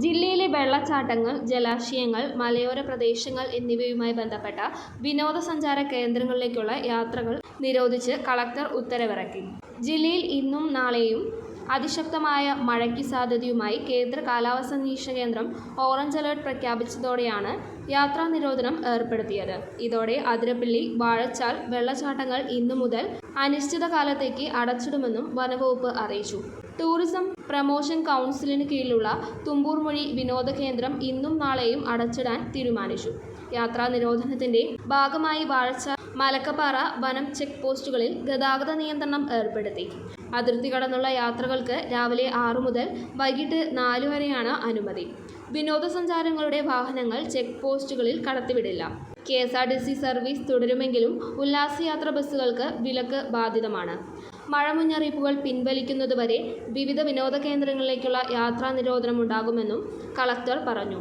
ജില്ലയിലെ വെള്ളച്ചാട്ടങ്ങൾ ജലാശയങ്ങൾ മലയോര പ്രദേശങ്ങൾ എന്നിവയുമായി ബന്ധപ്പെട്ട വിനോദസഞ്ചാര കേന്ദ്രങ്ങളിലേക്കുള്ള യാത്രകൾ നിരോധിച്ച് കളക്ടർ ഉത്തരവിറക്കി. ജില്ലയിൽ ഇന്നും നാളെയും അതിശക്തമായ മഴയ്ക്ക് സാധ്യതയുമായി കേന്ദ്ര കാലാവസ്ഥാ നിരീക്ഷണ കേന്ദ്രം ഓറഞ്ച് അലേർട്ട് പ്രഖ്യാപിച്ചതോടെയാണ് യാത്രാ നിരോധനം ഏർപ്പെടുത്തിയത്. ഇതോടെ അതിരപ്പള്ളി വാഴച്ചാൽ വെള്ളച്ചാട്ടങ്ങൾ ഇന്നു മുതൽ അനിശ്ചിതകാലത്തേക്ക് അടച്ചിടുമെന്നും വനവകുപ്പ് അറിയിച്ചു. ടൂറിസം പ്രമോഷൻ കൗൺസിലിന് കീഴിലുള്ള തുമ്പൂർമൊഴി വിനോദ കേന്ദ്രം ഇന്നും നാളെയും അടച്ചിടാൻ തീരുമാനിച്ചു. യാത്രാ നിരോധനത്തിന്റെ ഭാഗമായി വാഴച്ചാൽ മലക്കപ്പാറ വനം ചെക്ക് പോസ്റ്റുകളിൽ ഗതാഗത നിയന്ത്രണം ഏർപ്പെടുത്തി. അതിർത്തി കടന്നുള്ള യാത്രകൾക്ക് രാവിലെ ആറു മുതൽ വൈകിട്ട് നാലു വരെയാണ് അനുമതി. വിനോദസഞ്ചാരങ്ങളുടെ വാഹനങ്ങൾ ചെക്ക് പോസ്റ്റുകളിൽ കടത്തിവിടില്ല. K S R T C service തുടരുമെങ്കിലും ഉല്ലാസയാത്ര ബസ്സുകൾക്ക് വിലക്ക് ബാധിതമാണ്. മഴ മുന്നറിയിപ്പുകൾ പിൻവലിക്കുന്നതുവരെ വിവിധ വിനോദ കേന്ദ്രങ്ങളിലേക്കുള്ള യാത്രാ നിരോധനം ഉണ്ടാകുമെന്നും കളക്ടർ പറഞ്ഞു.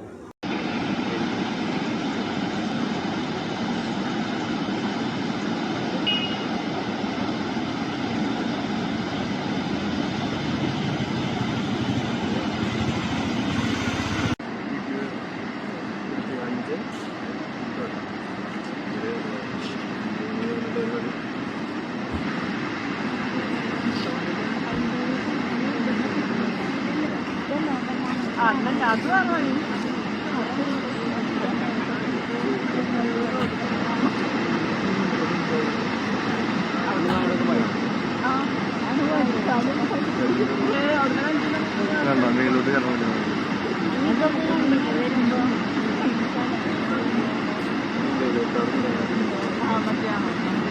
മേലോട്ട് ചെല്ലാൻ ആ മറ്റേ വേണ്ടി